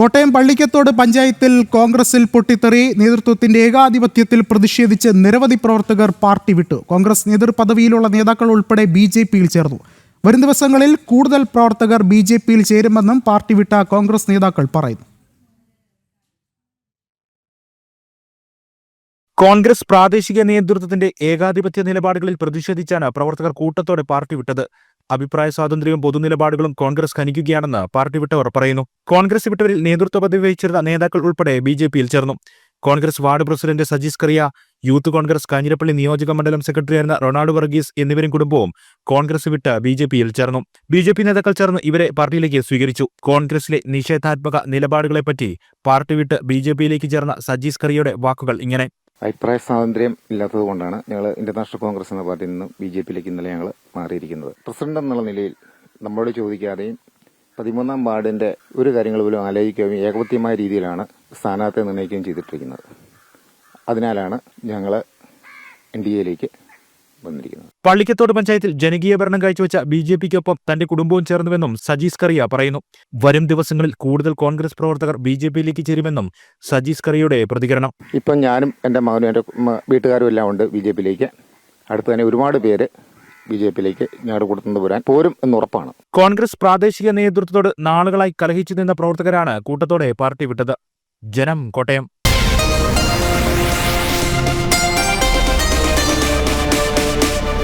കോട്ടയം പള്ളിക്കത്തോട് പഞ്ചായത്തിൽ കോൺഗ്രസിൽ പൊട്ടിത്തെറി നേതൃത്വത്തിന്റെ ഏകാധിപത്യത്തിൽ പ്രതിഷേധിച്ച് നിരവധി പ്രവർത്തകർ പാർട്ടി വിട്ടു. കോൺഗ്രസ് നേതൃപദവിയിലുള്ള നേതാക്കൾ ഉൾപ്പെടെ ബി ജെ പിയിൽ ചേർന്നു. വരും ദിവസങ്ങളിൽ കൂടുതൽ പ്രവർത്തകർ ബി ജെ പിയിൽ ചേരുമെന്നും പാർട്ടി വിട്ട കോൺഗ്രസ് നേതാക്കൾ പറയുന്നു. കോൺഗ്രസ് പ്രാദേശിക നേതൃത്വത്തിന്റെ ഏകാധിപത്യ നിലപാടുകളിൽ പ്രതിഷേധിച്ചാണ് പ്രവർത്തകർ കൂട്ടത്തോടെ പാർട്ടി വിട്ടത്. അഭിപ്രായ സ്വാതന്ത്ര്യവും പൊതുനിലപാടുകളും കോൺഗ്രസ് ഖനിക്കുകയാണെന്ന് പാർട്ടി വിട്ടവർ പറയുന്നു. കോൺഗ്രസ് വിട്ടവരിൽ നേതൃത്വ പദവി വഹിച്ചിരുന്ന നേതാക്കൾ ഉൾപ്പെടെ ബി ജെ പിയിൽ ചേർന്നു. കോൺഗ്രസ് വാർഡ് പ്രസിഡന്റ് സജീസ് കറിയ യൂത്ത് കോൺഗ്രസ് കാഞ്ഞിരപ്പള്ളി നിയോജക മണ്ഡലം സെക്രട്ടറിയായിരുന്ന റൊണാൾഡ് വർഗീസ് എന്നിവരും കുടുംബവും കോൺഗ്രസ് വിട്ട് ബി ജെ പിയിൽ ചേർന്നു. ബി ജെ പി നേതാക്കൾ ചേർന്ന് ഇവരെ പാർട്ടിയിലേക്ക് സ്വീകരിച്ചു. കോൺഗ്രസിലെ നിഷേധാത്മക നിലപാടുകളെപ്പറ്റി പാർട്ടി വിട്ട് ബി ജെ പിയിലേക്ക് ചേർന്ന സജീസ് കറിയുടെ വാക്കുകൾ ഇങ്ങനെ. അഭിപ്രായ സ്വാതന്ത്ര്യം ഇല്ലാത്തത് കൊണ്ടാണ് ഞങ്ങൾ ഇന്റർനാഷണൽ കോൺഗ്രസ് എന്ന പാർട്ടിയിൽ നിന്നും ബി ജെ പിയിലേക്ക് ഇന്നലെ ഞങ്ങൾ മാറിയിരിക്കുന്നത്. പ്രസിഡന്റ് എന്നുള്ള നിലയിൽ നമ്മളോട് ചോദിക്കാതെയും പതിമൂന്നാം വാർഡിന്റെ ഒരു കാര്യങ്ങൾ പോലും ആലോചിക്കുകയും ഏകപത്യമായ രീതിയിലാണ് സ്ഥാനാർത്ഥിയെ നിർണയിക്കുകയും ചെയ്തിട്ടിരിക്കുന്നത്. അതിനാലാണ് ഞങ്ങൾ എൻ ഡി എയിലേക്ക് പള്ളിക്കത്തോട് പഞ്ചായത്തിൽ ജനകീയ ഭരണം കാഴ്ചവെച്ച ബി ജെ പിക്കൊപ്പം തന്റെ കുടുംബവും ചേർന്നുവെന്നും സജീസ് കറിയ പറയുന്നു. വരും ദിവസങ്ങളിൽ കൂടുതൽ കോൺഗ്രസ് പ്രവർത്തകർ ബി ജെ പിയിലേക്ക് ചേരുമെന്നും സജീസ് കറിയുടെ പ്രതികരണം. ഇപ്പം ഞാനും എന്റെ മകനും എന്റെ വീട്ടുകാരും എല്ലാം ഉണ്ട് ബി ജെ പിയിലേക്ക്. അടുത്ത് തന്നെ ഒരുപാട് പേര് ബി ജെ പിയിലേക്ക് ഞങ്ങളുടെ കൂട്ടത്തുനിന്ന് വരാൻ പോരും എന്ന് ഉറപ്പാണ് കോൺഗ്രസ് പ്രാദേശിക നേതൃത്വത്തോട് നാളുകളായി കലഹിച്ചു നിന്ന പ്രവർത്തകരാണ് കൂട്ടത്തോടെ പാർട്ടി വിട്ടത്. ജനം കോട്ടയം.